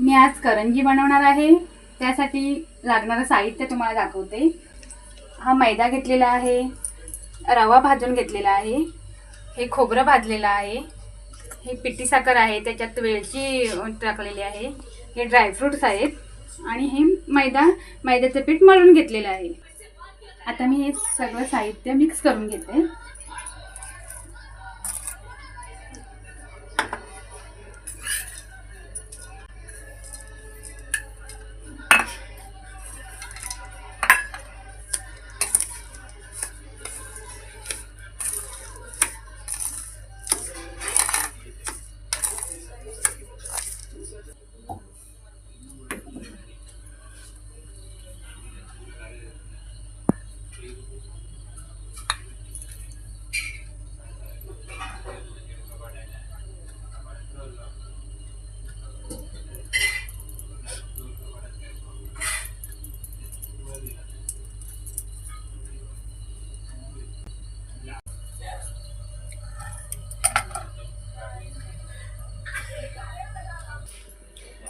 मी आज करंजी बनवणार आहे. त्यासाठी लागणारं साहित्य तुम्हाला दाखवते. हा मैदा घेतलेला आहे. रवा भाजून घेतलेला आहे. हे खोबरं भाजलेलं आहे. हे पिठी साखर आहे. त्याच्यात वेलची टाकलेली आहे. हे ड्रायफ्रूट्स आहेत. आणि हे मैदा मैद्याचं पीठ मळून घेतलेलं आहे. आता मी हे सगळं साहित्य मिक्स करून घेते.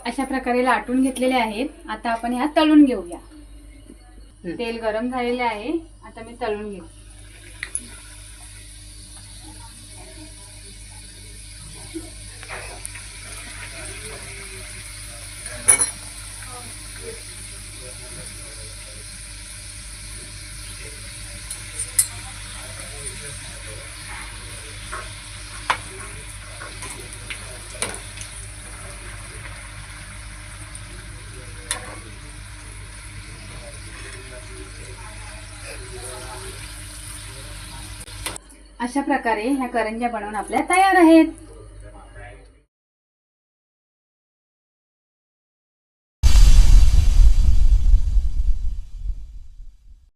अशा प्रकारे लाटून घेतलेले आहेत. आता आपण ह्या तळून घेऊया. तेल गरम झालेले आहे. आता मी तळून घेऊ अशा प्रकारे ह्या करंज्या बनवून आपल्या तयार आहेत.